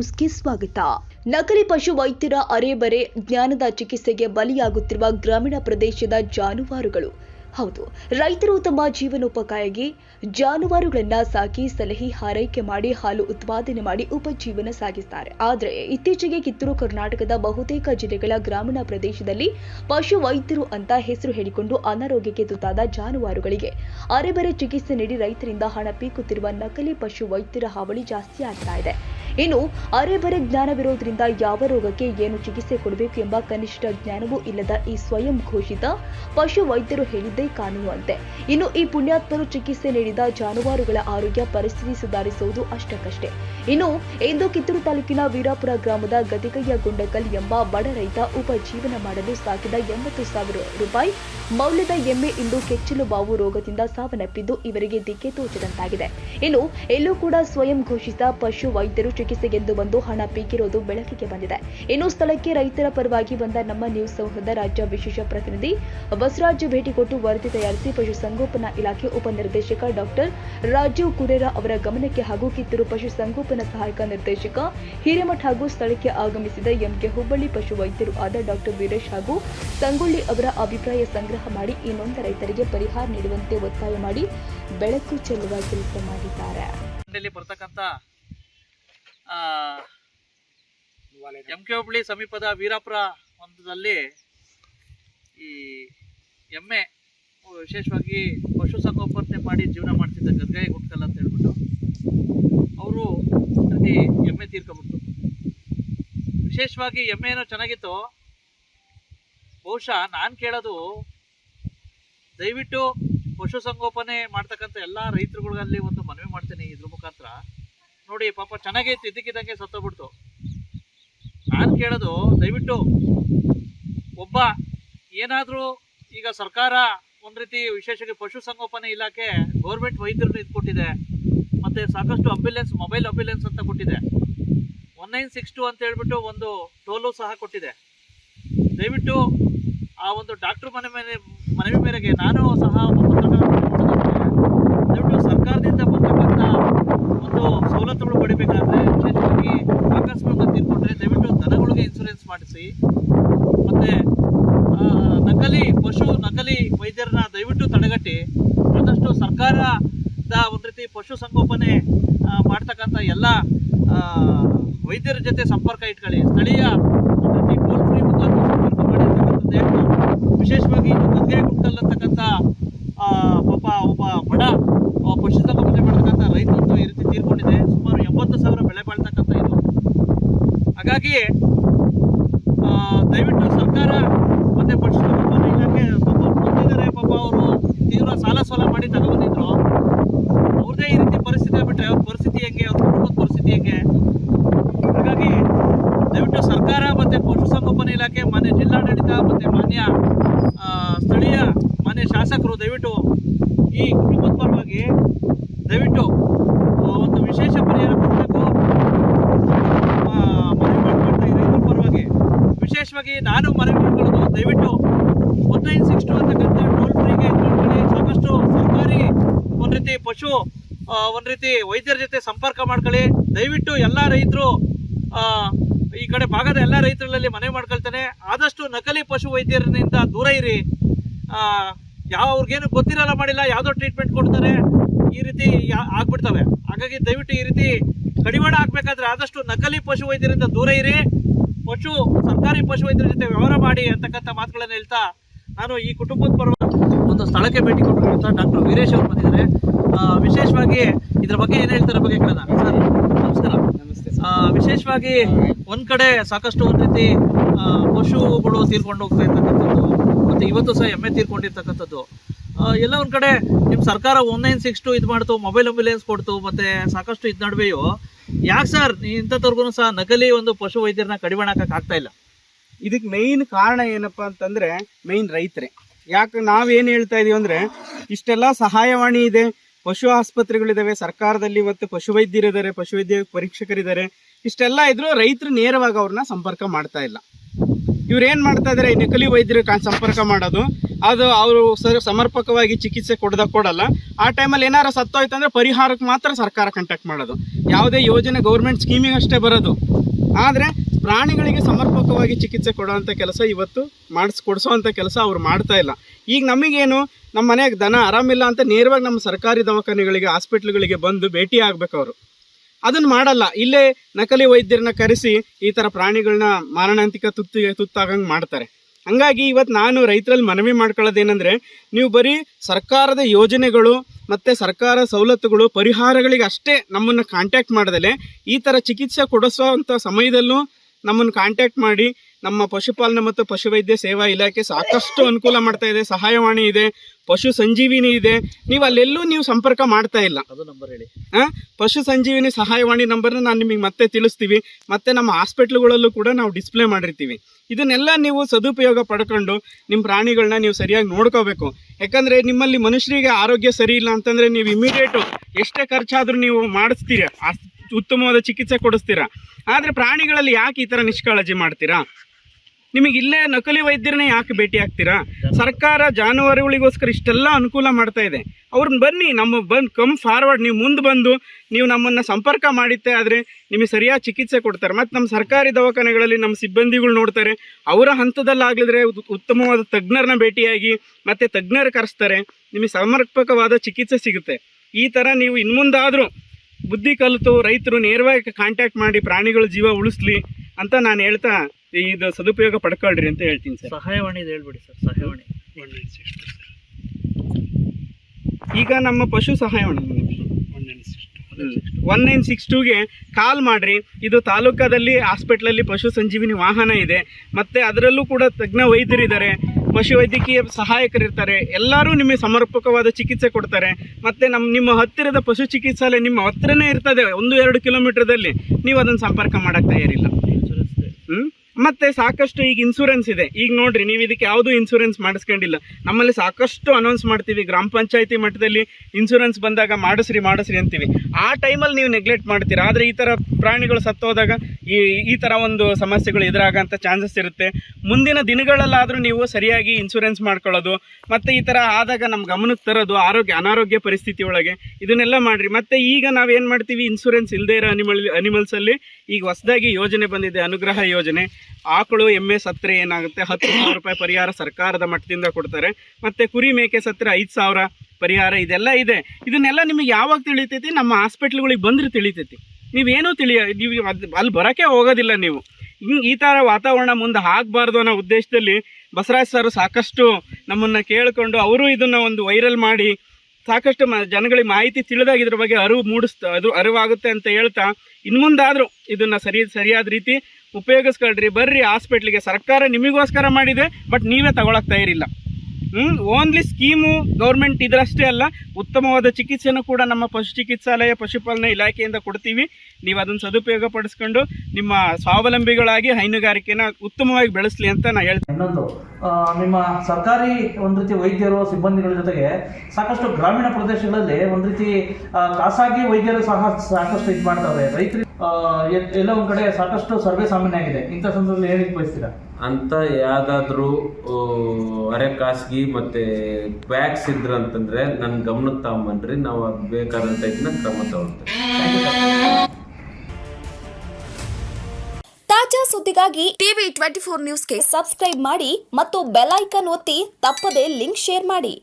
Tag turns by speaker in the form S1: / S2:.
S1: ನ್ಯೂಸ್ಗೆ ಸ್ವಾಗತ. ನಕಲಿ ಪಶು ವೈದ್ಯರ ಅರೆಬರೆ ಜ್ಞಾನದ ಚಿಕಿತ್ಸೆಗೆ ಬಲಿಯಾಗುತ್ತಿರುವ ಗ್ರಾಮೀಣ ಪ್ರದೇಶದ ಜಾನುವಾರುಗಳು. ಹೌದು, ರೈತರು ತಮ್ಮ ಜೀವನೋಪಾಯಕ್ಕಾಗಿ ಜಾನುವಾರುಗಳನ್ನ ಸಾಕಿ ಸಲಹೆ, ಹಾರೈಕೆ ಮಾಡಿ, ಹಾಲು ಉತ್ಪಾದನೆ ಮಾಡಿ ಉಪಜೀವನ ಸಾಗಿಸ್ತಾರೆ. ಆದರೆ ಇತ್ತೀಚೆಗೆ ಕಿತ್ತೂರು, ಕರ್ನಾಟಕದ ಬಹುತೇಕ ಜಿಲ್ಲೆಗಳ ಗ್ರಾಮೀಣ ಪ್ರದೇಶದಲ್ಲಿ ಪಶು ವೈದ್ಯರು ಅಂತ ಹೆಸರು ಹೇಳಿಕೊಂಡು ಅನಾರೋಗ್ಯಕ್ಕೆ ತುತ್ತಾದ ಜಾನುವಾರುಗಳಿಗೆ ಅರೆಬರೆ ಚಿಕಿತ್ಸೆ ನೀಡಿ ರೈತರಿಂದ ಹಣ ಪೀಕುತ್ತಿರುವ ನಕಲಿ ಪಶು ವೈದ್ಯರ ಹಾವಳಿ ಜಾಸ್ತಿ ಆಗ್ತಾ ಇದೆ. ಇನ್ನು ಅರೆಬರೆ ಜ್ಞಾನವಿರೋದ್ರಿಂದ ಯಾವ ರೋಗಕ್ಕೆ ಏನು ಚಿಕಿತ್ಸೆ ಕೊಡಬೇಕು ಎಂಬ ಕನಿಷ್ಠ ಜ್ಞಾನವೂ ಇಲ್ಲದ ಈ ಸ್ವಯಂ ಘೋಷಿತ ಪಶು ವೈದ್ಯರು ಹೇಳಿದ್ದೇ ಕಾನೂನು ಅಂತೆ. ಇನ್ನು ಈ ಪುಣ್ಯಾತ್ಮರು ಚಿಕಿತ್ಸೆ ನೀಡಿದ ಜಾನುವಾರುಗಳ ಆರೋಗ್ಯ ಪರಿಸ್ಥಿತಿ ಸುಧಾರಿಸುವುದು ಅಷ್ಟಕ್ಕಷ್ಟೇ. ಇನ್ನು ಇಂದು ಕಿತ್ತೂರು ತಾಲೂಕಿನ ವೀರಾಪುರ ಗ್ರಾಮದ ಗದಿಗಯ್ಯ ಗುಂಡಕಲ್ ಎಂಬ ಬಡ ರೈತ ಉಪಜೀವನ ಮಾಡಲು ಸಾಕಿದ ಎಂಬತ್ತು ಸಾವಿರ ರೂಪಾಯಿ ಮೌಲ್ಯದ ಎಮ್ಮೆ ಇಂದು ಕೆಚ್ಚಲು ಬಾವು ರೋಗದಿಂದ ಸಾವನ್ನಪ್ಪಿದ್ದು ಇವರಿಗೆ ದಿಕ್ಕೆ ತೋಚದಂತಾಗಿದೆ. ಇನ್ನು ಎಲ್ಲೂ ಕೂಡ ಸ್ವಯಂ ಘೋಷಿತ ಪಶು ವೈದ್ಯರು ಚಿಕಿತ್ಸೆಗೆಂದು ಬಂದು ಹಣ ಪೀಕಿರೋದು ಬೆಳಕಿಗೆ ಬಂದಿದೆ. ಇನ್ನು ಸ್ಥಳಕ್ಕೆ ರೈತರ ಪರವಾಗಿ ಬಂದ ನಮ್ಮ ನ್ಯೂಸ್ ಸಮೂಹದ ರಾಜ್ಯ ವಿಶೇಷ ಪ್ರತಿನಿಧಿ ಬಸರಾಜ್ ಭೇಟಿ ಕೊಟ್ಟು ವರದಿ ತಯಾರಿಸಿ ಪಶುಸಂಗೋಪನಾ ಇಲಾಖೆ ಉಪನಿರ್ದೇಶಕ ಡಾಕ್ಟರ್ ರಾಜೀವ್ ಕುರೇರ ಅವರ ಗಮನಕ್ಕೆ ಹಾಗೂ ಕಿತ್ತೂರು ಪಶು ಸಂಗೋಪನಾ ಸಹಾಯಕ ನಿರ್ದೇಶಕ ಹಿರೇಮಠ ಹಾಗೂ ಸ್ಥಳಕ್ಕೆ ಆಗಮಿಸಿದ ಎಂಕೆ ಹುಬ್ಬಳ್ಳಿ ಪಶು ವೈದ್ಯರು ಆದ ಡಾಕ್ಟರ್ ವೀರೇಶ್ ಹಾಗೂ ಸಂಗೊಳ್ಳಿ ಅವರ ಅಭಿಪ್ರಾಯ ಸಂಗ್ರಹ ಮಾಡಿ ಈ ನೊಂದ ರೈತರಿಗೆ ಪರಿಹಾರ ನೀಡುವಂತೆ ಒತ್ತಾಯ ಮಾಡಿ ಬೆಳಕು ಚೆಲ್ಲುವ ಕೆಲಸ ಮಾಡಿದ್ದಾರೆ.
S2: ಎಂ ಕೆ ಹುಬ್ಳಿ ಸಮೀಪದ ವೀರಾಪುರ ಹೊಂದದಲ್ಲಿ ಈ ಎಮ್ಮೆ ವಿಶೇಷವಾಗಿ ಪಶುಸಂಗೋಪನೆ ಮಾಡಿ ಜೀವನ ಮಾಡ್ತಿದ್ದ ಗದ್ಗಾಯಿ ಗುಟ್ಕಲ್ ಅಂತ ಹೇಳ್ಬಿಟ್ಟು ಅವರು ಪ್ರತಿ ಎಮ್ಮೆ ತೀರ್ಕೊಂಬಿಟ್ರು ವಿಶೇಷವಾಗಿ ಎಮ್ಮೆ ಏನೋ ಚೆನ್ನಾಗಿತ್ತು. ಬಹುಶಃ ನಾನು ಕೇಳೋದು ದಯವಿಟ್ಟು ಪಶುಸಂಗೋಪನೆ ಮಾಡ್ತಕ್ಕಂಥ ಎಲ್ಲ ರೈತರುಗಳಲ್ಲಿ ಒಂದು ಮನವಿ ಮಾಡ್ತೇನೆ ಇದ್ರ ಮುಖಾಂತರ. ನೋಡಿ, ಪಾಪ ಚೆನ್ನಾಗೇ ಇತ್ತು ಇದ್ದಕ್ಕಿದ್ದಂಗೆ ಸತ್ತೋಗ್ಬಿಡ್ತು. ನಾನು ಕೇಳೋದು, ದಯವಿಟ್ಟು ಒಬ್ಬ ಏನಾದರೂ ಈಗ ಸರ್ಕಾರ ಒಂದು ರೀತಿ ವಿಶೇಷವಾಗಿ ಪಶುಸಂಗೋಪನೆ ಇಲಾಖೆ ಗೌರ್ಮೆಂಟ್ ವೈದ್ಯರನ್ನು ಇದು ಕೊಟ್ಟಿದೆ ಮತ್ತು ಸಾಕಷ್ಟು ಅಂಬ್ಯುಲೆನ್ಸ್ ಮೊಬೈಲ್ ಅಂಬ್ಯುಲೆನ್ಸ್ ಅಂತ ಕೊಟ್ಟಿದೆ. ಒನ್ ನೈನ್ ಸಿಕ್ಸ್ ಟು ಅಂತ ಹೇಳ್ಬಿಟ್ಟು ಒಂದು ಟೋಲು ಸಹ ಕೊಟ್ಟಿದೆ. ದಯವಿಟ್ಟು ಆ ಒಂದು ಡಾಕ್ಟ್ರು ಮನೆ ಮೇಲೆ, ಮನವಿ ಮೇರೆಗೆ ನಾನು ಸಹ ಒಬ್ಬ ಪತ್ರಕರ್ತ ದಯವಿಟ್ಟು ಸರ್ಕಾರದಿಂದ ಬರ್ತಕ್ಕಂಥ ಒಂದು ಸವಲತ್ತುಗಳು ಪಡಿಬೇಕಾದ್ರೆ ವಿಶೇಷವಾಗಿ ಆಕಸ್ಮಿಕ ತೀರ್ಕೊಂಡ್ರೆ ದಯವಿಟ್ಟು ದನಗಳಿಗೆ ಇನ್ಸೂರೆನ್ಸ್ ಮಾಡಿಸಿ ಮತ್ತು ನಕಲಿ ಪಶು ನಕಲಿ ವೈದ್ಯರನ್ನ ದಯವಿಟ್ಟು ತಡೆಗಟ್ಟಿ ಆದಷ್ಟು ಸರ್ಕಾರದ ಒಂದು ರೀತಿ ಪಶು ಸಂಗೋಪನೆ ಆ, ಮಾಡ್ತಕ್ಕಂಥ ಎಲ್ಲ ವೈದ್ಯರ ಜೊತೆ ಸಂಪರ್ಕ ಇಟ್ಕೊಳ್ಳಿ. ಸ್ಥಳೀಯ ಒಂದು ರೀತಿ ಫ್ರೀ ಮುಖಾಂತರ ಸಂಪರ್ಕ ಮಾಡಿ ಅಂತಕ್ಕಂಥದ್ದು ಹೇಳ್ತಾ ವಿಶೇಷವಾಗಿ ಗದ್ಗೆ ಗುಂಟಲ್ ಆ, ಪಾಪ ಒಬ್ಬ ಬಡ ಪಶುಸಂಗೋಪನೆ ಮಾಡ್ತಕ್ಕಂಥ ರೈತರದ್ದು ಈ ರೀತಿ ತೀರ್ಕೊಂಡಿದೆ. ಸುಮಾರು ಎಂಬತ್ತು ಸಾವಿರ ಬೆಳೆ ಬಾಳ್ತಕ್ಕಂಥ ಇದು. ಹಾಗಾಗಿ ಆ, ದಯವಿಟ್ಟು ಸರ್ಕಾರ ಮತ್ತೆ ಪಶುಸಂಗೋಪನಾ ಇಲಾಖೆ ಪಾಪ ಬಂದಿದ್ದಾರೆ ಪಾಪ ಅವರು ತೀವ್ರ ಸಾಲ ಸೋಲ ಮಾಡಿ ತಗೊಂಡಿದ್ರು ಅವ್ರದೇ ಈ ರೀತಿ ಪರಿಸ್ಥಿತಿ ಆಗ್ಬಿಟ್ರೆ ಅವ್ರ ಪರಿಸ್ಥಿತಿ ಹೆಂಗೆ ಅವ್ರ ಕುಟುಂಬದ ಪರಿಸ್ಥಿತಿ ಹೆಂಗೆ ಹಾಗಾಗಿ ದಯವಿಟ್ಟು ಸರ್ಕಾರ ಮತ್ತೆ ಪಶುಸಂಗೋಪನಾ ಇಲಾಖೆ, ಮಾನ್ಯ ಜಿಲ್ಲಾಡಳಿತ ಮತ್ತು ಮಾನ್ಯ ಸ್ಥಳೀಯ ಮಾನ್ಯ ಶಾಸಕರು ದಯವಿಟ್ಟು ಈ ಕುಟುಂಬದ ಪರವಾಗಿ ದಯವಿಟ್ಟು ಒಂದು ವಿಶೇಷ ಪರಿಹಾರ ಕೊಡಬೇಕು. ಮನವಿ ಮಾಡ್ಕೊಳ್ತಾ ರೈತರ ಪರವಾಗಿ. ವಿಶೇಷವಾಗಿ ನಾನು ಮನವಿ ಮಾಡ್ಕೊಳ್ಳೋದು ದಯವಿಟ್ಟು ಒನ್ ನೈನ್ ಸಿಕ್ಸ್ ಟು ಅಂತಕ್ಕಂಥ ಟೋಲ್ ಫ್ರೀಗೆ ಇಟ್ಕೊಂಡ್ಕೊಳ್ಳಿ ಸಾಕಷ್ಟು ಸರ್ಕಾರಿ ಒಂದು ರೀತಿ ಪಶು ಒಂದು ರೀತಿ ವೈದ್ಯರ ಜೊತೆ ಸಂಪರ್ಕ ಮಾಡ್ಕೊಳ್ಳಿ. ದಯವಿಟ್ಟು ಎಲ್ಲ ರೈತರು ಈ ಕಡೆ ಭಾಗದ ಎಲ್ಲ ರೈತರಲ್ಲಿ ಮನೆ ಮಾಡ್ಕೊಳ್ತಾನೆ. ಆದಷ್ಟು ನಕಲಿ ಪಶು ವೈದ್ಯರಿಂದ ದೂರ ಇರಿ. ಯಾವ ಅವ್ರಿಗೇನು ಗೊತ್ತಿರಲ್ಲ ಮಾಡಿಲ್ಲ, ಯಾವುದೋ ಟ್ರೀಟ್ಮೆಂಟ್ ಕೊಡ್ತಾರೆ, ಈ ರೀತಿ ಆಗ್ಬಿಡ್ತವೆ. ಹಾಗಾಗಿ ದಯವಿಟ್ಟು ಈ ರೀತಿ ಕಡಿವಾಣ ಹಾಕ್ಬೇಕಾದ್ರೆ ಆದಷ್ಟು ನಕಲಿ ಪಶು ವೈದ್ಯರಿಂದ ದೂರ ಇರಿ. ಪಶು, ಸರ್ಕಾರಿ ಪಶು ವೈದ್ಯರ ಜೊತೆ ವ್ಯವಹಾರ ಮಾಡಿ ಅಂತಕ್ಕಂಥ ಮಾತುಗಳನ್ನು ಹೇಳ್ತಾ ನಾನು ಈ ಕುಟುಂಬದ ಪರ ಒಂದು ಸ್ಥಳಕ್ಕೆ ಭೇಟಿ ಕೊಟ್ಟಿರುವಂತಹ ಡಾಕ್ಟರ್ ವೀರೇಶ್ ಅವರು ಬಂದಿದ್ದಾರೆ. ವಿಶೇಷವಾಗಿ ಇದ್ರ ಬಗ್ಗೆ ಏನು ಹೇಳ್ತಾರೆ ಬಗ್ಗೆ ಕೇಳೋಣ. ಸರ್ ವಿಶೇಷವಾಗಿ ಒಂದ್ ಕಡೆ ಸಾಕಷ್ಟು ಒಂದ್ ರೀತಿ ಪಶುಗಳು ತೀರ್ಕೊಂಡು ಹೋಗ್ತಾ ಇರ್ತಕ್ಕಂಥದ್ದು, ಮತ್ತೆ ಇವತ್ತು ಸಹ ಎಮ್ಮೆ ತೀರ್ಕೊಂಡಿರ್ತಕ್ಕಂಥದ್ದು. ಎಲ್ಲ ಒಂದ್ ಕಡೆ ನಿಮ್ ಸರ್ಕಾರ ಒನ್ ನೈನ್ ಸಿಕ್ಸ್ ಟು ಇದು ಮಾಡ್ತು, ಮೊಬೈಲ್ ಅಂಬ್ಯುಲೆನ್ಸ್ ಕೊಡ್ತು, ಮತ್ತೆ ಸಾಕಷ್ಟು ಇದ್ ನಡುವೆಯೂ. ಯಾಕೆ ಸರ್ ಇಂಥವ್ರಿಗೂ ಸಹ ನಕಲಿ ಒಂದು ಪಶು ವೈದ್ಯರನ್ನ ಕಡಿವಾಣ ಹಾಕಕ್ ಆಗ್ತಾ ಇಲ್ಲ?
S3: ಇದಕ್ಕೆ ಮೇಯ್ನ್ ಕಾರಣ ಏನಪ್ಪಾ ಅಂತಂದ್ರೆ ಮೇಯ್ನ್ ರೈತರೇ. ಯಾಕೆ ನಾವೇನು ಹೇಳ್ತಾ ಇದೀವಿ ಅಂದ್ರೆ, ಇಷ್ಟೆಲ್ಲ ಸಹಾಯವಾಣಿ ಇದೆ. ಪಶು ಆಸ್ಪತ್ರೆಗಳಿದ್ದಾವೆ ಸರ್ಕಾರದಲ್ಲಿ ಮತ್ತೆ ಪಶುವೈದ್ಯರಿದ್ದಾರೆ ಪಶುವೈದ್ಯ ಪರೀಕ್ಷಕರಿದ್ದಾರೆ ಇಷ್ಟೆಲ್ಲ ಇದ್ರು ರೈತರು ನೇರವಾಗಿ ಅವ್ರನ್ನ ಸಂಪರ್ಕ ಮಾಡ್ತಾ ಇಲ್ಲ. ಇವ್ರು ಏನ್ ಮಾಡ್ತಾ ಇದ್ದಾರೆ ನಕಲಿ ವೈದ್ಯರು ಸಂಪರ್ಕ ಮಾಡೋದು, ಅದು ಅವರು ಸಮರ್ಪಕವಾಗಿ ಚಿಕಿತ್ಸೆ ಕೊಡದ ಕೊಡಲ್ಲ. ಆ ಟೈಮಲ್ಲಿ ಏನಾರು ಸತ್ತೋಯ್ತು ಅಂದ್ರೆ ಪರಿಹಾರಕ್ಕೆ ಮಾತ್ರ ಸರ್ಕಾರ ಕಾಂಟ್ಯಾಕ್ಟ್ ಮಾಡೋದು. ಯಾವುದೇ ಯೋಜನೆ ಗೌರ್ಮೆಂಟ್ ಸ್ಕೀಮಿಗೆ ಅಷ್ಟೇ ಬರೋದು. ಆದರೆ ಪ್ರಾಣಿಗಳಿಗೆ ಸಮರ್ಪಕವಾಗಿ ಚಿಕಿತ್ಸೆ ಕೊಡೋ ಕೆಲಸ ಇವತ್ತು ಮಾಡಿಸ್ಕೊಡ್ಸೋ ಅಂಥ ಕೆಲಸ ಅವ್ರು ಮಾಡ್ತಾ ಇಲ್ಲ. ಈಗ ನಮಗೇನು ನಮ್ಮ ಮನೆಗೆ ದನ ಆರಾಮಿಲ್ಲ ಅಂತ ನೇರವಾಗಿ ನಮ್ಮ ಸರ್ಕಾರಿ ದವಾಖಾನೆಗಳಿಗೆ, ಹಾಸ್ಪಿಟ್ಲ್ಗಳಿಗೆ ಬಂದು ಭೇಟಿ ಆಗ್ಬೇಕು ಅವರು. ಅದನ್ನು ಮಾಡಲ್ಲ. ಇಲ್ಲೇ ನಕಲಿ ವೈದ್ಯರನ್ನ ಕರೆಸಿ ಈ ಥರ ಪ್ರಾಣಿಗಳನ್ನ ಮಾರಣಾಂತಿಕ ತುತ್ತಿಗೆ, ತುತ್ತಾಗಂಗೆ ಮಾಡ್ತಾರೆ. ಹಂಗಾಗಿ ಇವತ್ತು ನಾನು ರೈತರಲ್ಲಿ ಮನವಿ ಮಾಡ್ಕೊಳ್ಳೋದೇನೆಂದರೆ, ನೀವು ಬರೀ ಸರ್ಕಾರದ ಯೋಜನೆಗಳು ಮತ್ತು ಸರ್ಕಾರ ಸವಲತ್ತುಗಳು, ಪರಿಹಾರಗಳಿಗೆ ಅಷ್ಟೇ ನಮ್ಮನ್ನು ಕಾಂಟ್ಯಾಕ್ಟ್ ಮಾಡ್ದಲೆ ಈ ಥರ ಚಿಕಿತ್ಸೆ ಕೊಡಿಸೋವಂಥ ಸಮಯದಲ್ಲೂ ನಮ್ಮನ್ನು ಕಾಂಟ್ಯಾಕ್ಟ್ ಮಾಡಿ ನಮ್ಮ ಪಶುಪಾಲನೆ ಮತ್ತು ಪಶುವೈದ್ಯ ಸೇವಾ ಇಲಾಖೆ ಸಾಕಷ್ಟು ಅನುಕೂಲ ಮಾಡ್ತಾ ಇದೆ ಸಹಾಯವಾಣಿ ಇದೆ ಪಶು ಸಂಜೀವಿನಿ ಇದೆ. ನೀವು ಅಲ್ಲೆಲ್ಲೂ ನೀವು ಸಂಪರ್ಕ ಮಾಡ್ತಾ ಇಲ್ಲ.
S2: ಅದು ನಂಬರ್ ಹೇಳಿ.
S3: ಪಶು ಸಂಜೀವಿನಿ ಸಹಾಯವಾಣಿ ನಂಬರ್ನ ನಾನು ನಿಮಗೆ ಮತ್ತೆ ತಿಳಿಸ್ತೀವಿ. ಮತ್ತೆ ನಮ್ಮ ಹಾಸ್ಪಿಟ್ಲ್ಗಳಲ್ಲೂ ಕೂಡ ನಾವು ಡಿಸ್ಪ್ಲೇ ಮಾಡಿರ್ತೀವಿ. ಇದನ್ನೆಲ್ಲ ನೀವು ಸದುಪಯೋಗ ಪಡ್ಕೊಂಡು ನಿಮ್ಮ ಪ್ರಾಣಿಗಳನ್ನ ನೀವು ಸರಿಯಾಗಿ ನೋಡ್ಕೋಬೇಕು. ಯಾಕಂದ್ರೆ ನಿಮ್ಮಲ್ಲಿ ಮನುಷ್ಯರಿಗೆ ಆರೋಗ್ಯ ಸರಿ ಇಲ್ಲ ಅಂತಂದ್ರೆ ನೀವು ಇಮಿಡಿಯೇಟು ಎಷ್ಟೇ ಖರ್ಚಾದರೂ ನೀವು ಮಾಡಿಸ್ತೀರಾ. ಉತ್ತಮವಾದ ಚಿಕಿತ್ಸೆ ಕೊಡಿಸ್ತೀರಾ. ಆದರೆ ಪ್ರಾಣಿಗಳಲ್ಲಿ ಯಾಕೆ ಈ ಥರ ನಿಷ್ಕಾಳಜಿ ಮಾಡ್ತೀರಾ? ನಿಮಗೆ ಇಲ್ಲೇ ನಕಲಿ ವೈದ್ಯರನ್ನೇ ಯಾಕೆ ಭೇಟಿ ಆಗ್ತೀರಾ? ಸರ್ಕಾರ ಜಾನುವಾರುಗಳಿಗೋಸ್ಕರ ಇಷ್ಟೆಲ್ಲ ಅನುಕೂಲ ಮಾಡ್ತಾ ಇದೆ. ಅವ್ರನ್ನ ಬನ್ನಿ, ನಮ್ಮ ಬಂದು ಕಮ್ ಫಾರ್ವರ್ಡ್ ನೀವು ಮುಂದೆ ಬಂದು, ನೀವು ನಮ್ಮನ್ನು ಸಂಪರ್ಕ ಮಾಡಿದ್ದೆ ಆದರೆ ನಿಮಗೆ ಸರಿಯಾದ ಚಿಕಿತ್ಸೆ ಕೊಡ್ತಾರೆ. ಮತ್ತು ನಮ್ಮ ಸರ್ಕಾರಿ ದವಾಖಾನೆಗಳಲ್ಲಿ ನಮ್ಮ ಸಿಬ್ಬಂದಿಗಳು ನೋಡ್ತಾರೆ, ಅವರ ಹಂತದಲ್ಲಾಗಲಿದ್ರೆ ಉತ್- ಉತ್ತಮವಾದ ತಜ್ಞರನ್ನ ಭೇಟಿಯಾಗಿ ಮತ್ತು ತಜ್ಞರು ಕರೆಸ್ತಾರೆ, ನಿಮಗೆ ಸಮರ್ಪಕವಾದ ಚಿಕಿತ್ಸೆ ಸಿಗುತ್ತೆ. ಈ ಥರ ನೀವು ಇನ್ಮುಂದಾದರೂ ಬುದ್ಧಿ ಕಲಿತು ರೈತರು ನೇರವಾಗಿ ಕಾಂಟ್ಯಾಕ್ಟ್ ಮಾಡಿ ಪ್ರಾಣಿಗಳ ಜೀವ ಉಳಿಸ್ಲಿ ಅಂತ ನಾನು ಹೇಳ್ತಾ ಇದು ಸದುಪಯೋಗ ಪಡ್ಕೊಳ್ರಿ ಅಂತ ಹೇಳ್ತೀನಿ ಸರ್.
S2: ಸಹಾಯವಾಣಿ ಇದು ಹೇಳ್ಬಿಡಿ ಸರ್ ಸಹಾಯವಾಣಿ.
S3: ಈಗ ನಮ್ಮ ಪಶು ಸಹಾಯವಾಣಿ. ಒನ್ ನೈನ್ ಸಿಕ್ಸ್ ಟೂಗೆ ಕಾಲ್ ಮಾಡ್ರಿ. ಇದು ತಾಲೂಕಾದಲ್ಲಿ ಹಾಸ್ಪಿಟ್ಲಲ್ಲಿ ಪಶು ಸಂಜೀವಿನಿ ವಾಹನ ಇದೆ. ಮತ್ತೆ ಅದರಲ್ಲೂ ಕೂಡ ತಜ್ಞ ವೈದ್ಯರಿದ್ದಾರೆ. ಪಶು ವೈದ್ಯಕೀಯ ಸಹಾಯಕರಿರ್ತಾರೆ. ಎಲ್ಲರೂ ನಿಮಗೆ ಸಮರ್ಪಕವಾದ ಚಿಕಿತ್ಸೆ ಕೊಡ್ತಾರೆ. ಮತ್ತೆ ನಮ್ಮ ನಿಮ್ಮ ಹತ್ತಿರದ ಪಶು ಚಿಕಿತ್ಸಾಲಯ ನಿಮ್ಮ ಹತ್ರನೇ ಇರ್ತದೆ ಒಂದು ಎರಡು ಕಿಲೋಮೀಟ್ರದಲ್ಲಿ. ನೀವು ಅದನ್ನು ಸಂಪರ್ಕ ಮಾಡೋಕ್ಕೆ ತಯಾರಿಲ್ಲ.
S2: ಹ್ಞೂ
S3: ಹ್ಮ್? ಮತ್ತೆ ಸಾಕಷ್ಟು ಈಗ ಇನ್ಸೂರೆನ್ಸ್ ಇದೆ. ಈಗ ನೋಡ್ರಿ, ನೀವು ಇದಕ್ಕೆ ಯಾವುದು ಇನ್ಸೂರೆನ್ಸ್ ಮಾಡಿಸ್ಕೊಂಡಿಲ್ಲ. ನಮ್ಮಲ್ಲಿ ಸಾಕಷ್ಟು ಅನೌನ್ಸ್ ಮಾಡ್ತೀವಿ. ಗ್ರಾಮ ಪಂಚಾಯತಿ ಮಟ್ಟದಲ್ಲಿ ಇನ್ಸೂರೆನ್ಸ್ ಬಂದಾಗ ಮಾಡಿಸ್ರಿ ಮಾಡಿಸ್ರಿ ಅಂತೀವಿ. ಆ ಟೈಮಲ್ಲಿ ನೀವು ನೆಗ್ಲೆಕ್ಟ್ ಮಾಡ್ತೀರಾ? ಆದರೆ ಈ ಥರ ಪ್ರಾಣಿಗಳು ಸತ್ತೋದಾಗ ಈ ಈ ಥರ ಒಂದು ಸಮಸ್ಯೆಗಳು ಎದುರಾಗಂಥ ಚಾನ್ಸಸ್ ಇರುತ್ತೆ. ಮುಂದಿನ ದಿನಗಳಲ್ಲಾದರೂ ನೀವು ಸರಿಯಾಗಿ ಇನ್ಸೂರೆನ್ಸ್ ಮಾಡ್ಕೊಳ್ಳೋದು, ಮತ್ತು ಈ ಥರ ಆದಾಗ ನಮ್ಮ ಗಮನಕ್ಕೆ ತರೋದು, ಆರೋಗ್ಯ, ಅನಾರೋಗ್ಯ ಪರಿಸ್ಥಿತಿ ಒಳಗೆ ಇದನ್ನೆಲ್ಲ ಮಾಡಿರಿ. ಮತ್ತು ಈಗ ನಾವೇನು ಮಾಡ್ತೀವಿ? ಇನ್ಸೂರೆನ್ಸ್ ಇಲ್ಲದೇ ಇರೋ ಅನಿಮಲ್ ಅನಿಮಲ್ಸಲ್ಲಿ ಈಗ ಹೊಸದಾಗಿ ಯೋಜನೆ ಬಂದಿದೆ, ಅನುಗ್ರಹ ಯೋಜನೆ. ಆಕಳು ಎಮ್ಮೆ ಸತ್ತರೆ ಏನಾಗುತ್ತೆ? ಹತ್ತು ಸಾವಿರ ರೂಪಾಯಿ ಪರಿಹಾರ ಸರ್ಕಾರದ ಮಟ್ಟದಿಂದ ಕೊಡ್ತಾರೆ. ಮತ್ತೆ ಕುರಿ ಮೇಕೆ ಸತ್ತರೆ ಐದು ಸಾವಿರ ಪರಿಹಾರ ಇದೆಲ್ಲ ಇದೆ. ಇದನ್ನೆಲ್ಲ ನಿಮಗೆ ಯಾವಾಗ ತಿಳಿತೈತಿ? ನಮ್ಮ ಹಾಸ್ಪಿಟ್ಲ್ಗಳಿಗೆ ಬಂದ್ರೆ ತಿಳಿತೈತಿ. ನೀವೇನೂ ತಿಳಿಯ, ನೀವು ಅದು, ಅಲ್ಲಿ ಬರೋಕ್ಕೆ ಹೋಗೋದಿಲ್ಲ ನೀವು. ಹಿಂಗೆ ಈ ಥರ ವಾತಾವರಣ ಮುಂದೆ ಆಗಬಾರ್ದು ಅನ್ನೋ ಉದ್ದೇಶದಲ್ಲಿ ಬಸವರಾಜ್ ಸರ್ ಸಾಕಷ್ಟು ನಮ್ಮನ್ನು ಕೇಳಿಕೊಂಡು ಅವರು ಇದನ್ನು ಒಂದು ವೈರಲ್ ಮಾಡಿ ಸಾಕಷ್ಟು ಮ, ಜನಗಳಿಗೆ ಮಾಹಿತಿ ತಿಳಿದಾಗ ಇದ್ರ ಬಗ್ಗೆ ಅರಿವು ಮೂಡಿಸ್ತಾ, ಅದು ಅರಿವಾಗುತ್ತೆ ಅಂತ ಹೇಳ್ತಾ ಇನ್ಮುಂದಾದರೂ ಇದನ್ನು ಸರಿ, ಸರಿಯಾದ ರೀತಿ ಉಪಯೋಗಿಸ್ಕೊಳ್ರಿ, ಬರ್ರಿ ಹಾಸ್ಪಿಟ್ಲಿಗೆ ಸರ್ಕಾರ ನಿಮಗೋಸ್ಕರ ಮಾಡಿದೆ ಬಟ್ ನೀವೇ ತಗೊಳಕ್ ತಯಾರಿಲ್ಲ. ಹ್ಞೂ ಓನ್ಲಿ ಸ್ಕೀಮು ಗೌರ್ಮೆಂಟ್ ಇದರಷ್ಟೇ ಅಲ್ಲ, ಉತ್ತಮವಾದ ಚಿಕಿತ್ಸೆನೂ ಕೂಡ ನಮ್ಮ ಪಶು ಚಿಕಿತ್ಸಾಲಯ, ಪಶುಪಾಲನೆ ಇಲಾಖೆಯಿಂದ ಕೊಡ್ತೀವಿ. ನೀವು ಅದನ್ನು ಸದುಪಯೋಗ ಪಡಿಸ್ಕೊಂಡು ನಿಮ್ಮ ಸ್ವಾವಲಂಬಿಗಳಾಗಿ ಹೈನುಗಾರಿಕೆನ ಉತ್ತಮವಾಗಿ ಬೆಳೆಸಲಿ ಅಂತ ನಾನು ಹೇಳ್ತೀನಿ.
S2: ಇನ್ನೊಂದು ನಿಮ್ಮ ಸರ್ಕಾರಿ ಒಂದು ರೀತಿ ವೈದ್ಯರು, ಸಿಬ್ಬಂದಿಗಳ ಜೊತೆಗೆ ಸಾಕಷ್ಟು ಗ್ರಾಮೀಣ ಪ್ರದೇಶಗಳಲ್ಲಿ ಒಂದು ರೀತಿ ಖಾಸಗಿ ವೈದ್ಯರು ಸಹ ಸಾಕಷ್ಟು ಇದು ಮಾಡ್ತಾವ್ರೆ ರೈತರು ಎಲ್ಲ ಒಂದ್ ಕಡೆ ಸಾಕಷ್ಟು ಸರ್ವೇ ಸಾಮಾನ್ಯ ಆಗಿದೆ. ಇಂಥ ಸಂದರ್ಭದಲ್ಲಿ ಹೇಳಿಕ್ ಬಯಸ್ತೀರಾ?
S4: ಅಂತ ಯಾವ್ದಾದ್ರು ಅರೆ ಖಾಸಗಿ ಮತ್ತೆ ಬ್ಯಾಗ್ಸ್ ಇದ್ರ ಅಂತಂದ್ರೆ ನನ್ನ ಗಮನಕ್ಕೆ ತಗೊಂಬನ್ರಿ. ನಾವು ಅದ್ ಬೇಕಾದಂತ ಇದನ್ನ ಕ್ರಮ ತಗೊಳ್ತೇವೆ.
S1: ತಾಜಾ ಸುದ್ದಿಗಾಗಿ ಟಿವಿ ಟ್ವೆಂಟಿ ಫೋರ್ ನ್ಯೂಸ್ಗೆ ಸಬ್ಸ್ಕ್ರೈಬ್ ಮಾಡಿ ಮತ್ತು ಬೆಲ್ ಐಕನ್ ಒತ್ತಿ ತಪ್ಪದೇ ಲಿಂಕ್ ಶೇರ್ ಮಾಡಿ.